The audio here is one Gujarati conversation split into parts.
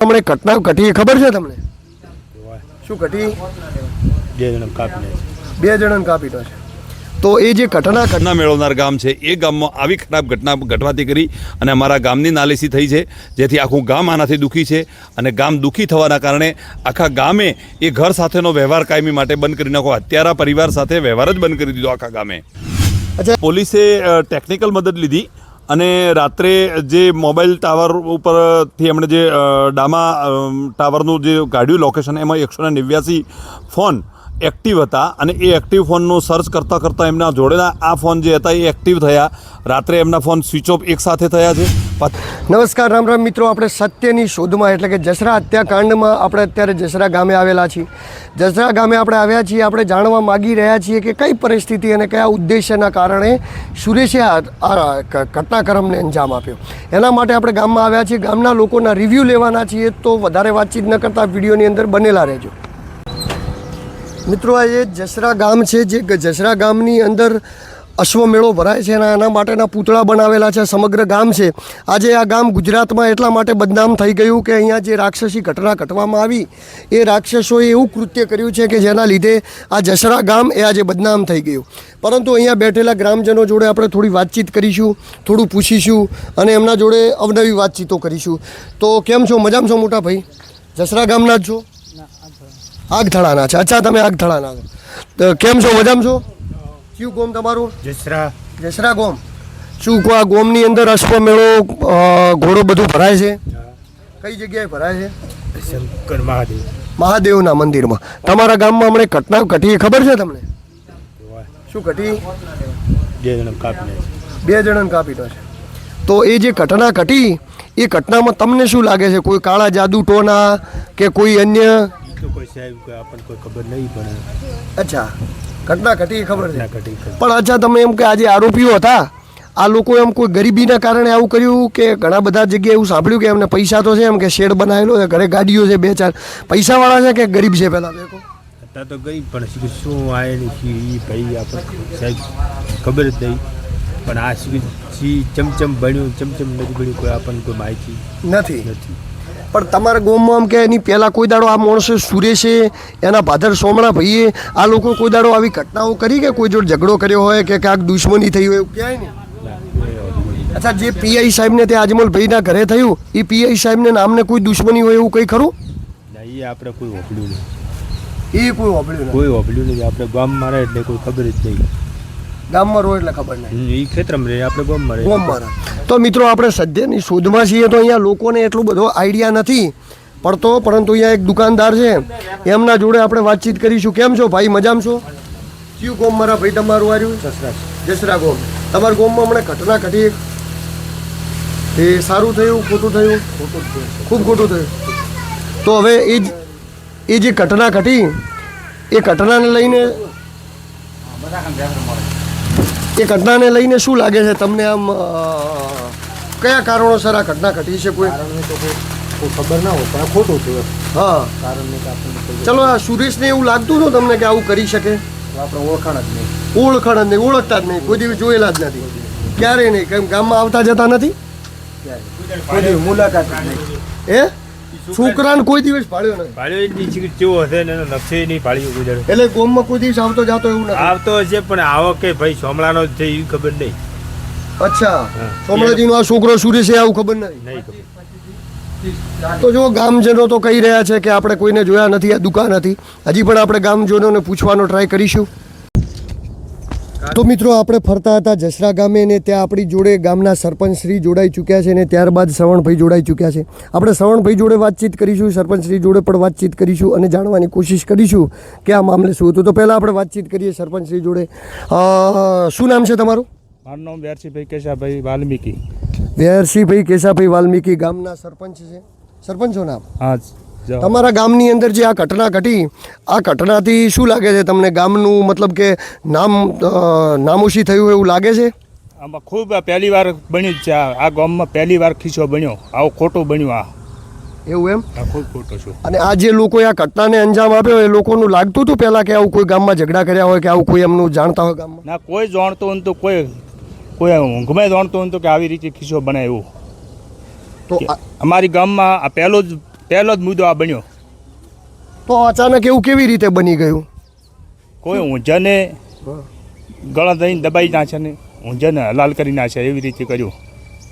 હમણે ઘટના ઘટી ખબર છે તમને? શું ઘટી? બે જણા કાપી બે જણાને કાપી છે તો એ જે ઘટના ઘટ- ઘટના મેળવનાર ગામ છે એ ગામમાં આવી ખરાબ ઘટના ઘટવાથી કરી અને અમારા ગામની નાલીસી થઈ છે જેથી આખું ગામ આનાથી દુઃખી છે અને ગામ દુઃખી થવાના કારણે આખા ગામે એ ઘર સાથેનો વ્યવહાર કાયમી માટે બંધ કરી નાખો. અત્યારા પરિવાર સાથે વ્યવહાર જ બંધ કરી દીધો આખા ગામે. અચ્છા. પોલીસે ટેકનિકલ મદદ લીધી અને રાત્રે જે મોબાઈલ ટાવર ઉપરથી એમણે જે ડામા ટાવરનું જે કાઢ્યું લોકેશન એમાં એકસો ને નેવ્યાસી ફોન એક્ટિવ હતા અને એ એક્ટિવ ફોનનું સર્ચ કરતાં કરતાં એમના જોડેલા આ ફોન જે હતા એ એક્ટિવ થયા. રાત્રે એમના ફોન સ્વિચ ઓફ એક સાથે થયા છે. નમસ્કાર, રામ રામ મિત્રો. આપણે સત્યની શોધમાં એટલે કે જસરા હત્યાકાંડમાં આપણે અત્યારે જસરા ગામે આવેલા છીએ. જસરા ગામે આપણે આવ્યા છીએ, આપણે જાણવા માગી રહ્યા છીએ કે કઈ પરિસ્થિતિ અને કયા ઉદ્દેશ્યના કારણે સુરેશે આ ઘટનાક્રમને અંજામ આપ્યો. એના માટે આપણે ગામમાં આવ્યા છીએ. ગામના લોકોના રિવ્યૂ લેવાના છીએ તો વધારે વાતચીત ન કરતા વિડીયોની અંદર બનેલા રહેજો. મિત્રો, આ એ જસરા ગામ છે, જે જસરા ગામની અંદર અશ્વમેળો ભરાય છે અને આના માટેના પૂતળા બનાવેલા છે, સમગ્ર ગામ છે. આજે આ ગામ ગુજરાતમાં એટલા માટે બદનામ થઈ ગયું કે અહીંયા જે રાક્ષસી ઘટના ઘટવામાં આવી, એ રાક્ષસોએ એવું કૃત્ય કર્યું છે કે જેના લીધે આ જસરા ગામ એ આજે બદનામ થઈ ગયું. પરંતુ અહીંયા બેઠેલા ગ્રામજનો જોડે આપણે થોડી વાતચીત કરીશું, થોડું પૂછીશું અને એમના જોડે અવનવી વાતચીતો કરીશું. તો કેમ છો? મજામાં છો મોટા ભાઈ? જસરા ગામના જ છો? આગથળાના છે. અચ્છા તમે આગથળાના છો. તો કેમ છો? મજામાં છો? કયું ગોમ તમારું? જસરા. જસરા ગોમ. શું આ ગોમની અંદર અશ્વ મેળો ઘોડો બધું ભરાય છે? કઈ જગ્યાએ ભરાય છે? શંકર મહાદેવ. મહાદેવના મંદિરમાં. તમારા ગામમાં હમણાં ઘટના ઘટી ખબર છે તમને? શું ઘટી? બે જણ કાપી બે જણાને કાપી દો છે તો એ જે ઘટના ઘટી એ ઘટનામાં તમને શું લાગે છે? કોઈ કાળા જાદુ ટોના કે કોઈ અન્ય તો કોઈ સાહેબ કોઈ આપણને કોઈ ખબર નહીં પડે. અચ્છા ઘટના ઘટી ખબર છે? ઘટી ખબર. પણ અચ્છા તમે એમ કે આજે આરોપીઓ હતા આ લોકો એમ કોઈ ગરીબીના કારણે આવું કર્યું કે ઘણા બધા જગ્યાએ એવું સાંભળ્યું કે એમને પૈસા તો છે એમ કે શેડ બનાવેલો છે ઘરે ગાડીઓ છે બે ચાર પૈસાવાળા છે કે ગરીબ છે પહેલાં તો એ કહો. અત્યારે તો ગઈ પણ શું શું આવે ને એ ભાઈ આપણને સાહેબ ખબર જ નહીં. પણ આ શું ચમચમ ભણ્યું ચમચમ નથી ભણ્યું કોઈ આપણને કોઈ માહિતી નથી. નથી. પણ તમારા ગોમમાં આમ કે એની પહેલાં કોઈ દાડો આ માણસે સુરેશે એના ભાદર સોમણા ભાઈએ આ લોકો કોઈ દાડો આવી ઘટનાઓ કરી કે કોઈ જોડે ઝઘડો કર્યો હોય કે કાંઈક દુશ્મની થઈ હોય એવું ક્યાંય ના. અચ્છા જે પીઆઈ સાહેબને તે આજમલભાઈના ઘરે થયું એ પીઆઈ સાહેબને નામને કોઈ દુશ્મની હોય એવું કંઈ ખરું? એ આપણે કોઈ હોપડ્યું નહીં. એ કોઈ વાપર્યું કોઈ હોપડ્યું નહીં આપણે ગામ મારે એટલે કોઈ ખબર જ નહીં. ગામમાં રહો એટલે ખબર નહીં. એ ખેતરમાં રહે આપણે ગામમાં રહે. ગામમાં મારા તો મિત્રો આપણે સદ્યની શોધમાં છીએ તો અહીંયા લોકોને એટલો બધો આઈડિયા નથી પડતો પરંતુ અહીંયા એક દુકાનદાર છે. એમના જોડે આપણે વાતચીત કરીશું. કેમ છો ભાઈ મજામાં છો? કયું ગોમ મારા ભાઈ તમારું આવ્યું સસરા જસરા ગોમ. તમારા ગોમમાં હમણાં ઘટના ઘટી એ સારું થયું ખોટું થયું? ખૂબ ખોટું થયું. તો હવે એ જ એ જે ઘટના ઘટી એ ઘટનાને લઈને એ ઘટનાને લઈને શું લાગે છે? તમને આમ કયા કારણોસર આ ઘટના ઘટી છે કોઈ? ખબર ના હોય પણ ખોટું થયું હા. કારણ ચલો આ સુરેશને એવું લાગતું હતું તમને કે આવું કરી શકે? આપણે ઓળખાણ જ નહીં. ઓળખાણ જ નહીં ઓળખતા જ નહીં. કોઈ દિવસ જોયેલા જ નથી. ક્યારેય નહીં? કેમ ગામમાં આવતા જતા નથી? મુલાકાત નહીં. એ છોકરાને કોઈ દિવસ પાડ્યો નથી. પાડ્યો જ નહીં. કેવો હશે ને એનો નકશે નહીં પાડ્યો ગુજરાત એટલે ગોમમાં કોઈ દિવસ આવતો જાતો એવું નથી. આવતો હશે પણ આવો કે ભાઈ સોમલાનો જ છે એવી ખબર નહીં. અચ્છા. હા. સોમળાજીનો આ છોકરો સુરેશ છે આવું ખબર નથી. નહીં ખબર. તો જો ગામજનો તો કહી રહ્યા છે કે આપણે કોઈને જોયા નથી આ દુકાન હતી. હજી પણ આપણે ગામજનોને પૂછવાનો ટ્રાય કરીશું. તો મિત્રો આપણે ફરતા હતા જસરા ગામે ને ત્યાં આપણી જોડે ગામના સરપંચ શ્રી જોડાઈ ચૂક્યા છે ને ત્યારબાદ શ્રવણભાઈ જોડાઈ ચૂક્યા છે. આપણે શ્રવણભાઈ જોડે વાતચીત કરીશું સરપંચ શ્રી જોડે પણ વાતચીત કરીશું અને જાણવાની કોશિશ કરીશું કે આ મામલે શું હતું. તો પહેલાં આપણે વાતચીત કરીએ સરપંચ શ્રી જોડે શું નામ છે તમારું? મારું નામ વ્યારસીભાઈ કેશાભાઈ વાલ્મીકી. વેરસિંહભાઈ કેશાભાઈ વાલ્મીકી ગામના સરપંચ છે. સરપંચો નામ? હા તમારા ગામની અંદર જે આ ઘટના ઘટી આ ઘટનાથી શું લાગે છે તમને? ગામનું મતલબ કે નામ નામોશી થયું એવું લાગે છે? આમાં ખૂબ પહેલી વાર બન્યું છે આ. ગામમાં પહેલી વાર ખીચો બન્યો. આવો ખોટો બન્યો આ. એવું એમ? ખૂબ ખોટો છું. અને આ જે લોકોએ આ ઘટનાને અંજામ આપ્યો એ લોકોનું લાગતું હતું પહેલાં કે આવું કોઈ ગામમાં ઝઘડા કર્યા હોય કે આવું કોઈ એમનું જાણતા હોય ગામમાં? ના કોઈ જાણતો હોય તો કોઈ કોઈ ઊંઘમાં જાણતો ને તો કે આવી રીતે ખીચો બનાવ્યો. તો અમારી ગામમાં આ પહેલો જ પહેલો જ મુદ્દો આ બન્યો. તો અચાનક એવું કેવી રીતે બની ગયું? કોઈ ઊંઝાને ગળા દઈને દબાઈ નાખે ને ઊંઝાને હલાલ કરી નાખે એવી રીતે કર્યું.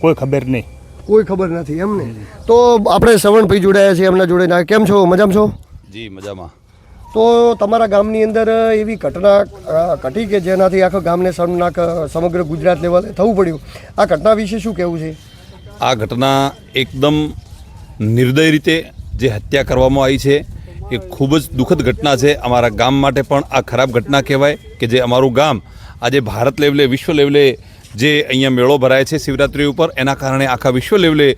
કોઈ ખબર નહીં. કોઈ ખબર નથી એમને તો આપણે શ્રવણભાઈ જોડાયા છીએ એમના જોડે. ના કેમ છો? મજામાં છો? જી મજામાં. તો તમારા ગામની અંદર એવી ઘટના ઘટી કે જેનાથી આખા ગામને શર્મનાક સમગ્ર ગુજરાત લેવલે થવું પડ્યું? આ ઘટના વિશે શું કહેવું છે? આ ઘટના એકદમ નિર્દય રીતે જે હત્યા કરવામાં આવી છે, એ ખૂબ જ દુઃખદ ઘટના છે. અમારા ગામ માટે પણ આ ખરાબ ઘટના કહેવાય કે જે અમારું ગામ આજે ભારત લેવલે વિશ્વ લેવલે જે અહીંયા મેળો ભરાય છે શિવરાત્રિ ઉપર, એના કારણે આખા વિશ્વ લેવલે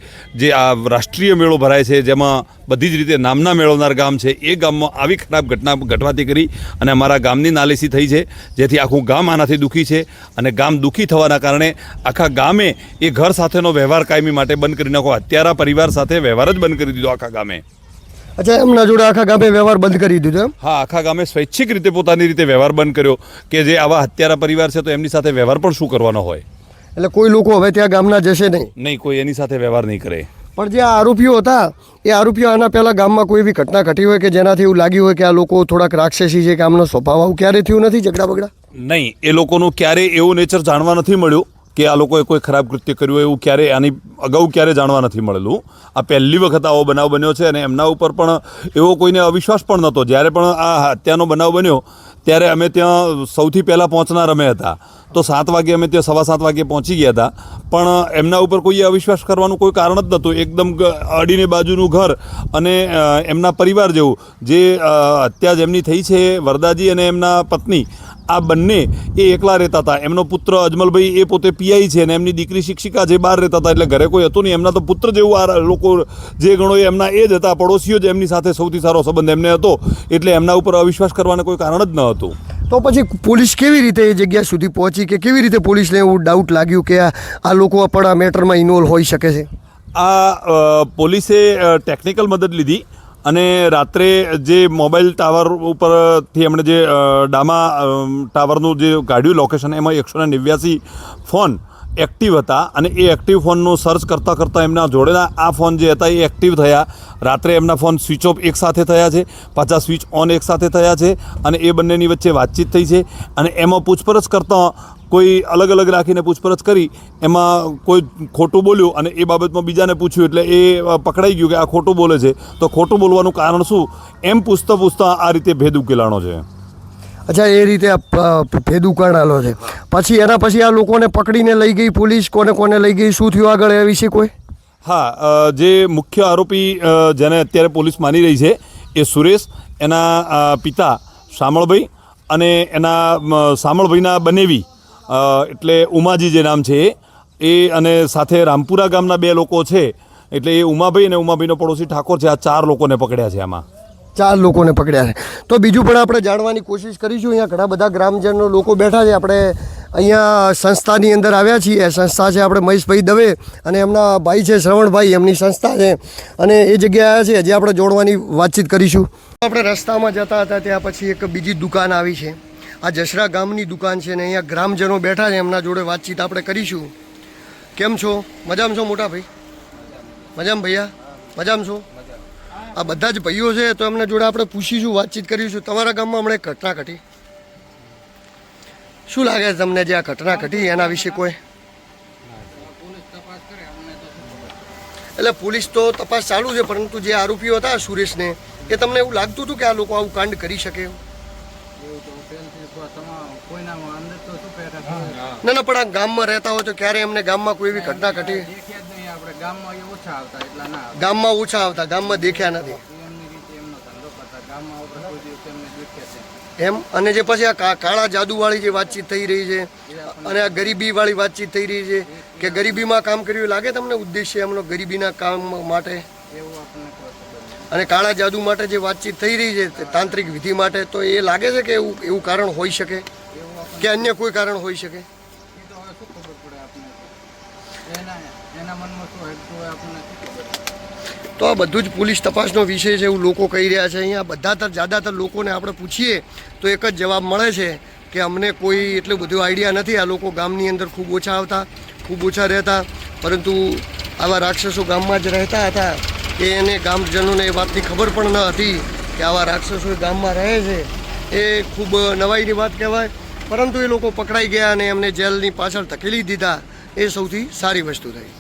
જે આ રાષ્ટ્રીય મેળો ભરાય છે, જેમાં બધી જ રીતે નામના મેળવનાર ગામ છે, એ ગામમાં આવી ખરાબ ઘટના ઘટવાથી કરી અને અમારા ગામની નાલેસી થઈ છે, જેથી આખું ગામ આનાથી દુઃખી છે અને ગામ દુઃખી થવાના કારણે આખા ગામે એ ઘર સાથેનો વ્યવહાર કાયમી માટે બંધ કરી નાખો. અત્યારે પરિવાર સાથે વ્યવહાર જ બંધ કરી દીધો આખા ગામે. અચ્છા એમના જોડે આખા ગામે વ્યવહાર બંધ કરી દીધો એમ? હા આખા ગામે સ્વૈચ્છિક રીતે પોતાની રીતે વ્યવહાર બંધ કર્યો કે જે આવા હત્યારા પરિવાર છે તો એમની સાથે વ્યવહાર પણ શું કરવાનો હોય? એટલે કોઈ લોકો હવે ત્યાં ગામના જશે નહીં? નહીં કોઈ એની સાથે વ્યવહાર નહીં કરે. પણ જે આ આરોપીઓ હતા એ આરોપીઓ આના પહેલાં ગામમાં કોઈ એવી ઘટના ઘટી હોય કે જેનાથી એવું લાગ્યું હોય કે આ લોકો થોડાક રાક્ષસી છે કે આમનો સ્વભાવ આવું ક્યારે થયું નથી ઝઘડા બગડા? નહીં એ લોકોનું ક્યારે એવું નેચર જાણવા નથી મળ્યું. કે આ લોકોએ કોઈ ખરાબ કૃત્ય કર્યું હોય એવું ક્યારે આની અગાઉ ક્યારે જાણવા નથી મળેલું. આ પહેલી વખત આવો બનાવ બન્યો છે અને એમના ઉપર પણ એવો કોઈને અવિશ્વાસ પણ નહોતો. જ્યારે પણ આ હત્યાનો બનાવ બન્યો, ત્યારે અમે ત્યાં સૌથી પહેલાં પહોંચનાર અમે હતા. તો સાત વાગે અમે ત્યાં સવા સાત વાગે પહોંચી ગયા હતા. પણ એમના ઉપર કોઈએ અવિશ્વાસ કરવાનું કોઈ કારણ જ નહોતું. એકદમ અડીને બાજુનું ઘર અને એમના પરિવાર જેવું. જે હત્યા જેમની થઈ છે, વરદાજી અને એમના પત્ની આ બંને એ એકલા રહેતા હતા. એમનો પુત્ર અજમલભાઈ એ પોતે પીઆઈ છે અને એમની દીકરી શિક્ષિકા જે બહાર રહેતા હતા એટલે ઘરે કોઈ હતું નહીં. એમના તો પુત્ર જેવું આ લોકો જે ગણો એ એમના એ જ હતા. પડોશીઓ જ એમની સાથે સૌથી સારો સંબંધ એમને હતો. એટલે એમના ઉપર અવિશ્વાસ કરવાને કોઈ કારણ જ ન હતું. તો પછી પોલીસ કેવી રીતે એ જગ્યા સુધી પહોંચી કે કેવી રીતે પોલીસને એવું ડાઉટ લાગ્યું કે આ લોકો પણ આ મેટરમાં ઇન્વોલ્વ હોઈ શકે છે? આ પોલીસે ટેકનિકલ મદદ લીધી. અને રાત્રે જે મોબાઈલ ટાવર ઉપરથી એમણે જે ડામા ટાવરનું જે કાઢ્યું લોકેશન એમાં એકસો ને નેવ્યાસી ફોન એક્ટિવ હતા અને એ એક્ટિવ ફોનનું સર્ચ કરતાં કરતાં એમના જોડેના આ ફોન જે હતા એ એક્ટિવ થયા. રાત્રે એમના ફોન સ્વિચ ઓફ એક સાથે થયા છે, પાછા સ્વિચ ઓન એક સાથે થયા છે અને એ બંનેની વચ્ચે વાતચીત થઈ છે અને એમાં પૂછપરછ કરતાં કોઈ અલગ અલગ રાખીને પૂછપરછ કરી એમાં કોઈ ખોટું બોલ્યું અને એ બાબતમાં બીજાને પૂછ્યું એટલે એ પકડાઈ ગયું કે આ ખોટું બોલે છે તો ખોટું બોલવાનું કારણ શું? એમ પૂછતા પૂછતા આ રીતે ભેદ ઉકેલાણો છે. અચ્છા એ રીતે ભેદ ઉકાળાલો છે. પછી એના પછી આ લોકોને પકડીને લઈ ગઈ પોલીસ કોને કોને લઈ ગઈ શું થયું આગળ એ વિશે કોઈ? હા જે મુખ્ય આરોપી જેને અત્યારે પોલીસ માની રહી છે એ સુરેશ એના પિતા શામળભાઈ અને એના શામળભાઈના બનેવી એટલે ઉમાજી જે નામ છે એ અને સાથે રામપુરા ગામના બે લોકો છે, એટલે એ ઉમાભાઈ અને ઉમાભાઈનો પડોશી ઠાકોર છે, આ ચાર લોકોને પકડ્યા છે આમાં. ચાર લોકોને પકડ્યા છે. તો બીજું પણ આપણે જાણવાની કોશિશ કરીશું, અહીંયા ઘણા બધા ગ્રામજનો લોકો બેઠા છે. આપણે અહીંયા સંસ્થાની અંદર આવ્યા છીએ. સંસ્થા છે આપણે મહેશભાઈ દવે અને એમના ભાઈ છે શ્રવણભાઈ, એમની સંસ્થા છે. અને એ જગ્યાએ આવ્યા છે, હજી આપણે જોડવાની વાતચીત કરીશું. આપણે રસ્તામાં જતા હતા, ત્યાં પછી એક બીજી દુકાન આવી છે. આ જસરા ગામની દુકાન છે ને અહીંયા ગ્રામજનો બેઠા છે, એમના જોડે વાતચીત આપણે કરીશું. કેમ છો? મજામાં છો મોટા ભાઈ? મજામાં ભૈયા? મજામાં છો? આ બધા જ ભાઈઓ છે, તો એમના જોડે આપણે પૂછીશું, વાતચીત કરીશું. તમારા ગામમાં હમણાં ઘટના ઘટી. શું લાગે છે તમને જે આ ઘટના ઘટી? એના વિશે કોઈ? એટલે પોલીસ તો તપાસ ચાલુ છે, પરંતુ જે આરોપીઓ હતા, સુરેશને, એ તમને એવું લાગતું હતું કે આ લોકો આવું કાંડ કરી શકે એવું? ના ના પણ આ ગામમાં રહેતા હોય તો ક્યારે એમને ગામમાં કોઈ એવી ઘટના ઘટી? દેખ્યા જ નહીં આપણે ગામમાં ઓછા આવતા એટલા ના આવતા. ગામમાં ઓછા આવતા ગામમાં દેખ્યા નથી. એમની રીતે એમનો ધંધો કરતા ગામમાં આપણે કોઈ દિવસ એમને દેખ્યા છે એમ? અને જે પછી આ કા- કાળા જાદુવાળી જે વાતચીત થઈ રહી છે અને આ ગરીબીવાળી વાતચીત થઈ રહી છે કે ગરીબીમાં કામ કર્યું લાગે તમને ઉદ્દેશ્ય એમનો ગરીબીના કામ માટે? એવું આપણને કોઈ ખબર નહીં અને કાળા જાદુ માટે જે વાતચીત થઈ રહી છે તાંત્રિક વિધિ માટે, તો એ લાગે છે કે એવું એવું કારણ હોઈ શકે? કે અન્ય કોઈ કારણ હોઈ શકે? તો આ બધું જ પોલીસ તપાસનો વિષય છે એવું લોકો કહી રહ્યા છે. અહીંયા બધાતર જ્યાદાતર લોકોને આપણે પૂછીએ તો એક જ જવાબ મળે છે કે અમને કોઈ એટલું બધું આઈડિયા નથી. આ લોકો ગામની અંદર ખૂબ ઓછા આવતા, ખૂબ ઓછા રહેતા, પરંતુ આવા રાક્ષસો ગામમાં જ રહેતા હતા. એ એને ગામજનોને એ વાતની ખબર પણ ન હતી કે આવા રાક્ષસો ગામમાં રહે છે. એ ખૂબ નવાઈની વાત કહેવાય. પરંતુ એ લોકો પકડાઈ ગયા અને એમને જેલની પાછળ ધકેલી દીધા. એ સૌથી સારી વસ્તુ થઈ.